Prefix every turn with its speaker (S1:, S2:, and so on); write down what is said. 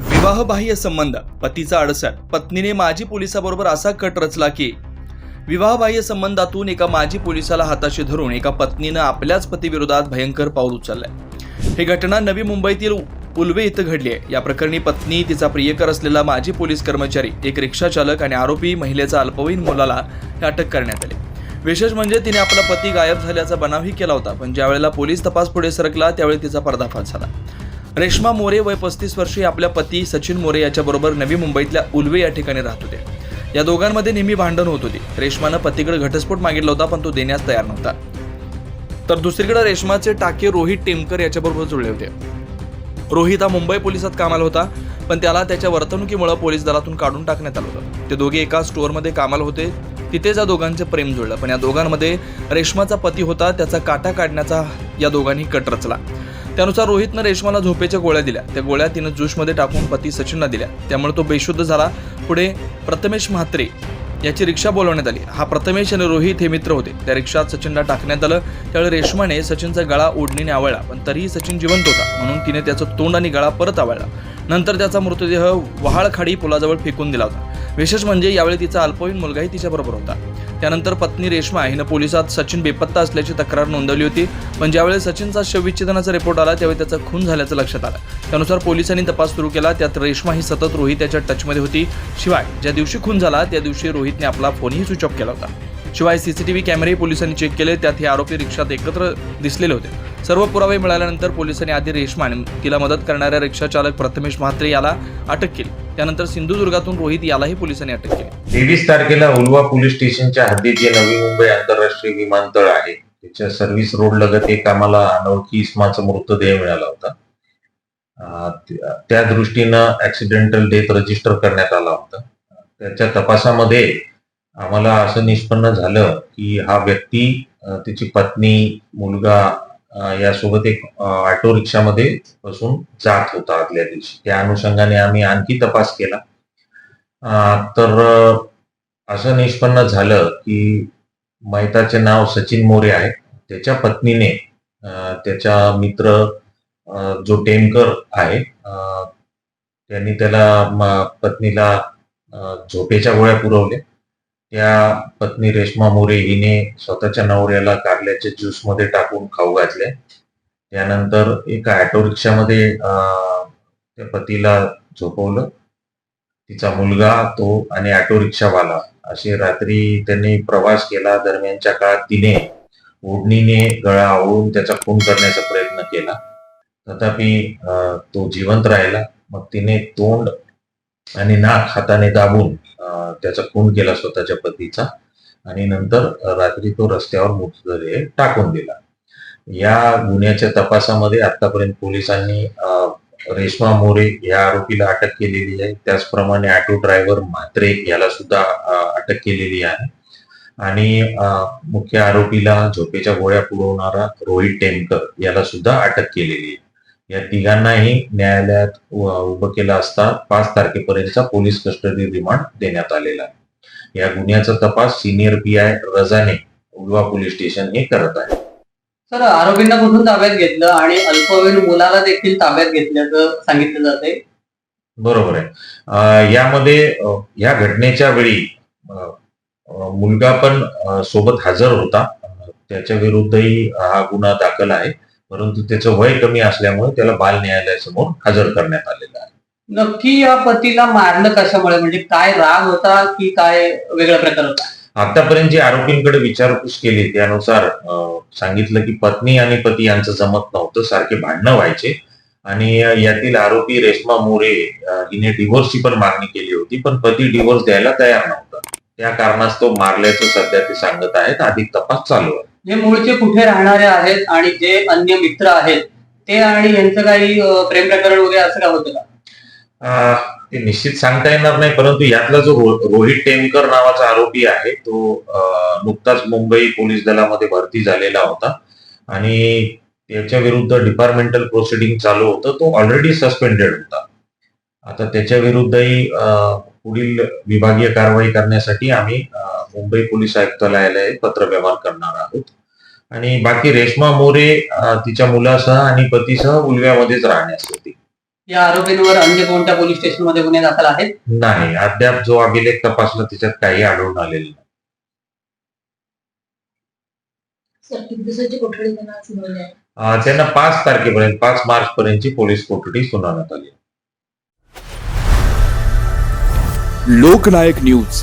S1: विवाहबाह्य संबंध. पतीचा अडसर. पत्नीने माजी पोलिसाबरोबर असा कट रचला की विवाहबाह्य संबंधातून एका माजी पोलिसाला हाताशी धरून एका पत्नीनं आपल्याच पतीविरोधात भयंकर पाऊल उचललंय. ही घटना नवी मुंबईतील उलवे इथं घडली आहे या प्रकरणी पत्नी तिचा प्रियकर असलेला माजी पोलीस कर्मचारी एक रिक्षा चालक आणि आरोपी महिलेचा अल्पवयीन मुलाला अटक करण्यात आली. विशेष म्हणजे तिने आपला पती गायब झाल्याचा बनावही केला होता पण ज्यावेळेला पोलीस तपास पुढे सरकला त्यावेळी तिचा पर्दाफाश झाला. रेश्मा मोरे वय पस्तीस वर्षी आपल्या पती सचिन मोरे याच्याबरोबर नवी मुंबईतल्या उलवे या ठिकाणी राहत होते. या दोघांमध्ये नेहमी भांडण होत होती. रेश्मानं पतीकडे घटस्फोट मागितला होता पण तो देण्यास तयार नव्हता. तर दुसरीकडे रेश्माचे टाके रोहित टेमकर याच्याबरोबर जुळले होते. रोहित हा मुंबई पोलिसात कामाला होता पण त्याला त्याच्या वर्तणुकीमुळे पोलीस दलातून काढून टाकण्यात आलं होतं. ते दोघे एका स्टोअरमध्ये कामाला होते. तिथेच या दोघांचे प्रेम जुळलं पण या दोघांमध्ये रेश्माचा पती होता त्याचा काटा काढण्याचा या दोघांनी कट रचला. त्यानुसार रोहितनं रेश्माला झोपेच्या गोळ्या दिल्या. त्या गोळ्या तिनं ज्यूसमध्ये टाकून पती सचिनला दिल्या. त्यामुळे तो बेशुद्ध झाला. पुढे प्रथमेश म्हात्रे याची रिक्षा बोलवण्यात आली. हा प्रथमेश आणि रोहित हे मित्र होते. त्या रिक्षात सचिनला टाकण्यात आलं. त्यावेळी रेश्माने सचिनचा गळा ओढणीने आवळला. पण तरीही सचिन जिवंत होता. म्हणून तिने त्याचं तोंड आणि गळा परत आवळला. नंतर त्याचा मृतदेह वहाळखाडी पुलाजवळ फेकून दिला होता. विशेष म्हणजे यावेळी तिचा अल्पवयीन मुलगाही तिच्याबरोबर होता. त्यानंतर पत्नी रेश्मा हिनं पोलिसात सचिन बेपत्ता असल्याची तक्रार नोंदवली होती. पण ज्यावेळी सचिनचा शवविच्छेदनाचा रिपोर्ट आला त्यावेळी त्याचा खून झाल्याचं लक्षात आलं. त्यानुसार पोलिसांनी तपास सुरू केला. त्यात रेश्मा ही सतत रोहित त्याच्या टचमध्ये होती. शिवाय ज्या दिवशी खून झाला त्या दिवशी रोहितने आपला फोनही स्विच ऑफ केला होता. शिवाय सीसीटीव्ही कॅमेरेही पोलिसांनी चेक केले. त्यात हे आरोपी रिक्षात एकत्र दिसलेले होते. सर्व पुरावे मिळाल्यानंतर पोलिसांनी आधी रेश्मा आणि तिला मदत करणाऱ्या रिक्षा चालक प्रथमेश म्हात्रे याला अटक केली. त्यानंतर सिंधुदुर्गातून रोहित यालाही पोलिसांनी अटक केली.
S2: तेवीस तारखेला उलवा पोलीस स्टेशनच्या हद्दीत जे नवी मुंबई आंतरराष्ट्रीय विमानतळ आहे. त्याच्या सर्व्हिस रोड लगत एक आम्हाला अनोळखी इस्माचा मृतदेह मिळाला होता. त्या- त्या दृष्टीनं ऍक्सिडेंटल डेथ रजिस्टर करण्यात आला होता. त्याच्या तपासामध्ये आम्हाला असं निष्पन्न झालं की हा व्यक्ती तिची पत्नी मुलगा यासोबत एक ऑटो रिक्षामध्ये बसून जात होता आदल्या दिवशी. त्या अनुषंगाने आम्ही आणखी तपास केला. तर असं निष्पन्न झालं की मैताचे नाव सचिन मोरे आहे. त्याच्या पत्नीने त्याचा मित्र जो टेमकर आहे त्यांनी त्याला पत्नीला झोपेच्या गोळ्या पुरवल्या. त्या पत्नी रेश्मा मोरे हिने स्वतःच्या नवऱ्याला कारल्याच्या ज्यूसमध्ये टाकून खाऊ घातले. त्यानंतर एका ऑटो रिक्षामध्ये त्या पतीला झोपवलं. तिचा मुलगा तो आणि ऑटो रिक्षावाला असे रात्री त्यांनी प्रवास केला. दरम्यानच्या काळात तिने ओढणीने गळा आवळून त्याचा खून करण्याचा प्रयत्न केला. तथापि अं, तो जिवंत राहिला. मग तिने तोंड आणि नाक हाताने दाबून त्याचा खून केला स्वतःच्या पतीचा. आणि नंतर रात्री तो रस्त्यावर मृतदेह टाकून दिला. या गुन्ह्याच्या तपासामध्ये आतापर्यंत पोलिसांनी रेश्मा मोरे या आरोपीला अटक केलेली आहे. त्याचप्रमाणे ऑटो ड्रायव्हर म्हात्रे याला सुद्धा अटक केलेली आहे. आणि मुख्य आरोपीला झोपेच्या गोळ्या पुरवणारा रोहित टेमकर याला सुद्धा अटक केलेली आहे. या तिघांनाही न्यायालयात उभं केलं असता पाच तारखेपर्यंतचा पोलीस कस्टडी रिमांड देण्यात आलेला आहे. या गुन्ह्याचा तपास सिनियर पी आय रजाने उलवा पोलीस स्टेशन हे करत आहे.
S3: सर आरोपींना कुठून ताब्यात घेतलं आणि अल्पवयीन मुलाला देखील ताब्यात घेतल्याचं सांगितलं जाते
S2: बरोबर आहे. यामध्ये या घटनेच्या वेळी मुलगा पण सोबत हजर होता. त्याच्या विरुद्धही हा गुन्हा दाखल आहे. परंतु त्याचं वय कमी असल्यामुळे त्याला बाल न्यायालयासमोर हजर करण्यात आलेलं आहे.
S3: नक्की या पतीला मारलं कशामुळे? म्हणजे काय राग होता की काय वेगळा प्रकार होता?
S2: आतापर्यंत जी आरोपींकडे विचारपूस केली त्यानुसार सांगितलं की पत्नी आणि पती यांचं जमत नव्हतं सारखे भांडणं व्हायचे. आणि यातील आरोपी रेश्मा मोरे हिने डिव्होर्सची पण मागणी केली होती पण पती डिव्होर्स द्यायला तयार नव्हता. त्या कारणास्तव मारल्याचं सध्या ते सांगत आहेत. अधिक तपास चालू आहे.
S3: जे मूळचे कुठे राहणारे आहेत आणि जे अन्य मित्र आहेत ते आणि यांचं काही प्रेम प्रकरण वगैरे असं काय होतं का?
S2: ते निश्चित सांगता येणार नाही परंतु यातला जो रोहित टेमकर नावाचा आरोपी आहे तो नुकताच मुंबई पोलीस दलामध्ये भरती झालेला होता. आणि त्याच्या विरुद्ध डिपार्टमेंटल प्रोसिडिंग चालू होतं. तो ऑलरेडी सस्पेंडेड होता. आता त्याच्या विरुद्धही पुढील विभागीय कारवाई करण्यासाठी आम्ही मुंबई पोलीस आयुक्तालयाला पत्रव्यवहार करणार आहोत. आणि बाकी रेश्मा मोरे तिच्या मुलासह आणि पतीसह उलव्यामध्येच राहण्यास होती.
S3: या आरोपींवर अन्य कोणत्या पोलीस स्टेशनमध्ये गुन्हे दाखल आहेत?
S2: नाही अद्याप जो अभिलेख तपासला त्याच्यात काही आढळून आलेलं नाही. अं, त्यांना पाच तारखेपर्यंत पाच मार्च पर्यंतची पोलीस कोठडी सुनावण्यात आली
S4: लोकनायक न्यूज.